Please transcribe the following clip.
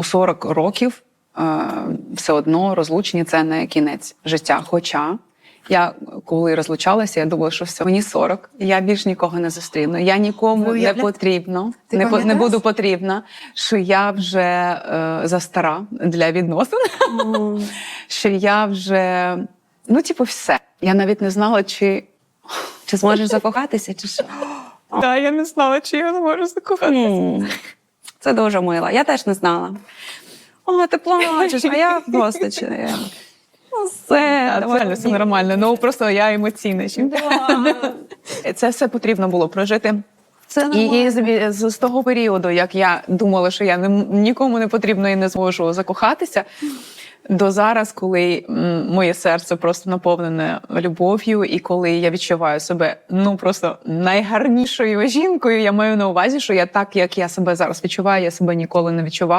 у 40 років е, все одно розлучення це не кінець життя. Хоча я коли розлучалася, я думала, що все, мені 40, я більш нікого не зустріну. Я нікому Ви не уявляєте? потрібно, Ти не, по- не буду потрібна, що я вже е, застара для відносин, що я вже, ну, типу, все. Я навіть не знала, чи. Чи зможеш закохатися, чи що? Да, я не знала, чи я зможу закохати. Це дуже мило. Я теж не знала. О, ти плачеш, а я просто чи я. Ну, все, а, давай. все нормально. Ну просто я емоційна. Да. Це все потрібно було прожити. Це І, і з, з, з того періоду, як я думала, що я не, нікому не потрібно і не зможу закохатися, до зараз, коли моє серце просто наповнене любов'ю, і коли я відчуваю себе ну просто найгарнішою жінкою, я маю на увазі, що я так, як я себе зараз відчуваю, я себе ніколи не відчувала.